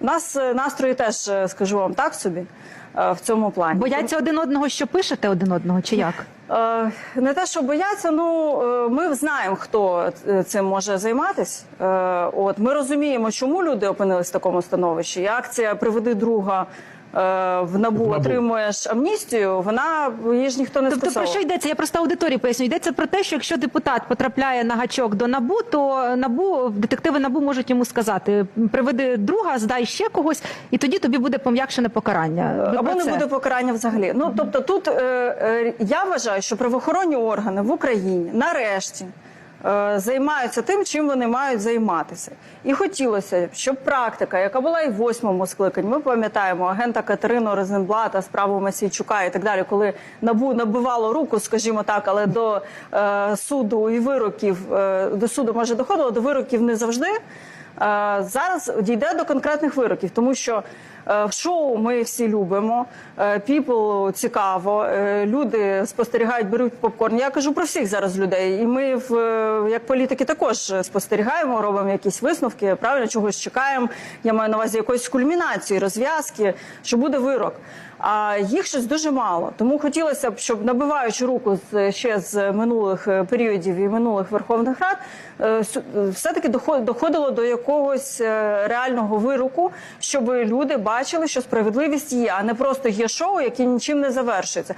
У нас е, настрої теж, е, скажу вам так собі, е, в цьому плані. Бояться один одного, що пишете один одного, чи як? Не те, що бояться, ну ми знаємо, хто цим може займатися. От ми розуміємо, чому люди опинились в такому становищі. І акція Приведи друга в набу набу. отримуєш амністію. Вона її ж ніхто не Тобто про що йдеться? Я просто аудиторії поясню. Йдеться про те, що якщо депутат потрапляє на гачок до набу, то набу детективи набу можуть йому сказати: приведи друга, здай ще когось, і тоді тобі буде пом'якшене покарання. Ви Або не це? буде покарання взагалі. Ну тобто, тут е, е, я вважаю, що правоохоронні органи в Україні нарешті е, займаються тим, чим вони мають займатися. І хотілося, щоб практика, яка була і в восьмому скликанні, ми пам'ятаємо агента Катерину Розенблата, справу Масійчука і так далі, коли набу набивало руку, скажімо так, але до е, суду і вироків е, до суду може доходило, до вироків не завжди. Е, зараз дійде до конкретних вироків, тому що е, шоу ми всі любимо. е, People цікаво. е, Люди спостерігають, беруть попкорн. Я кажу про всіх зараз людей. І ми, в е, як політики, також спостерігаємо, робимо якісь висновки. Правильно чогось чекаємо. Я маю на увазі якоїсь кульмінації, розв'язки, що буде вирок. А їх щось дуже мало. Тому хотілося б, щоб набиваючи руку з ще з минулих е, періодів і минулих верховних рад, е, е, все-таки доход- доходило до якогось реального вироку, щоб люди бачили, що справедливість є, а не просто є шоу, яке нічим не завершується.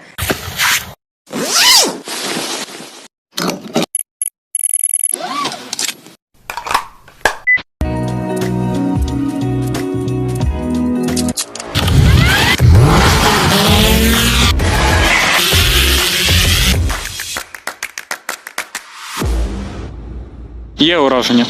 Є ураження.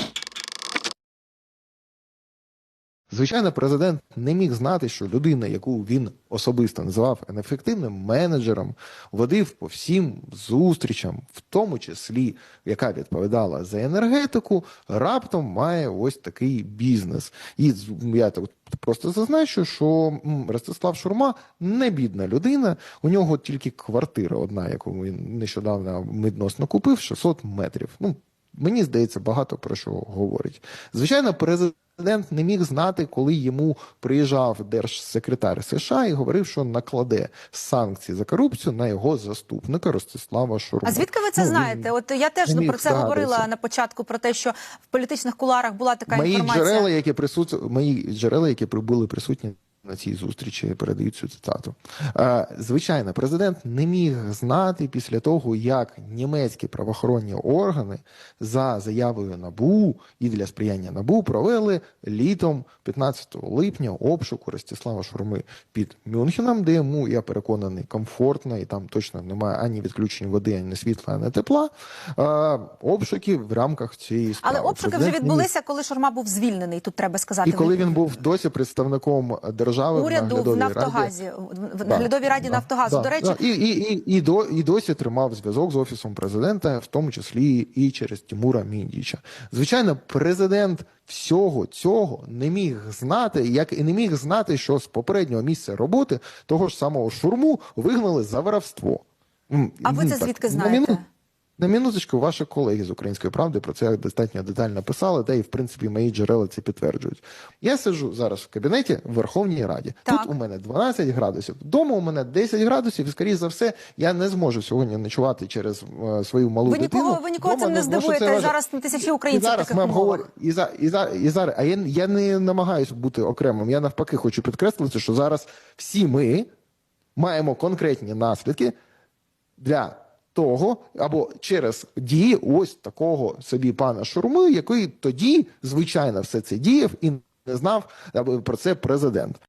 Звичайно, президент не міг знати, що людина, яку він особисто називав неефективним менеджером, водив по всім зустрічам, в тому числі яка відповідала за енергетику, раптом має ось такий бізнес. І я так просто зазначу, що Ростислав Шурма не бідна людина. У нього тільки квартира одна, яку він нещодавно відносно купив, 600 метрів. Ну мені здається, багато про що говорить. Звичайно, президент не міг знати, коли йому приїжджав держсекретар США і говорив, що накладе санкції за корупцію на його заступника Ростислава Шурму. А звідки ви це Ну, знаєте? От я теж ну, про це здогадатися. говорила на початку про те, що в політичних куларах була така Мої інформація. джерела, які присут... мої джерела, які були присутні на цій зустрічі, передають цю цитату. Е, Звичайно, президент не міг знати після того, як німецькі правоохоронні органи за заявою НАБУ і для сприяння НАБУ провели літом 15 липня обшуку Ростислава Шурми під Мюнхеном, де йому, я переконаний, комфортно і там точно немає ані відключень води, ані світла, ані тепла. Е, Обшуки в рамках цієї справи. Але обшуки вже Президент міг відбулися, коли Шурма був звільнений. Тут треба сказати. і коли він був досі представником держави уряду в в Нафтогазі, раді, в наглядовій раді да, Нафтогазу. да, До речі, да. І, і, і, і, до, і досі тримав зв'язок з офісом президента, в тому числі і через Тимура Міндіча. Звичайно, президент всього цього не міг знати, як і не міг знати, що з попереднього місця роботи того ж самого шурму вигнали за воровство. А ви це так, звідки знаєте? На минуточку, ваші колеги з української правди про це достатньо детально писали, та і в принципі мої джерела це підтверджують. Я сиджу зараз в кабінеті в Верховній Раді. Так. Тут у мене 12 градусів. Вдома у мене 10 градусів, і скоріш за все, я не зможу сьогодні ночувати через е, свою малу Ви дитину. нікого, ви нікого Вдома, цим не це здивуєте. Зараз тисячі І українців в зараз таких ми умовах. обговорюємо. І, за, і, за, і зараз, а я, я не намагаюся бути окремим. Я навпаки хочу підкреслити, що зараз всі ми маємо конкретні наслідки для того або через дії ось такого собі пана Шурми, який тоді, звичайно, все це діяв і не знав про це президент.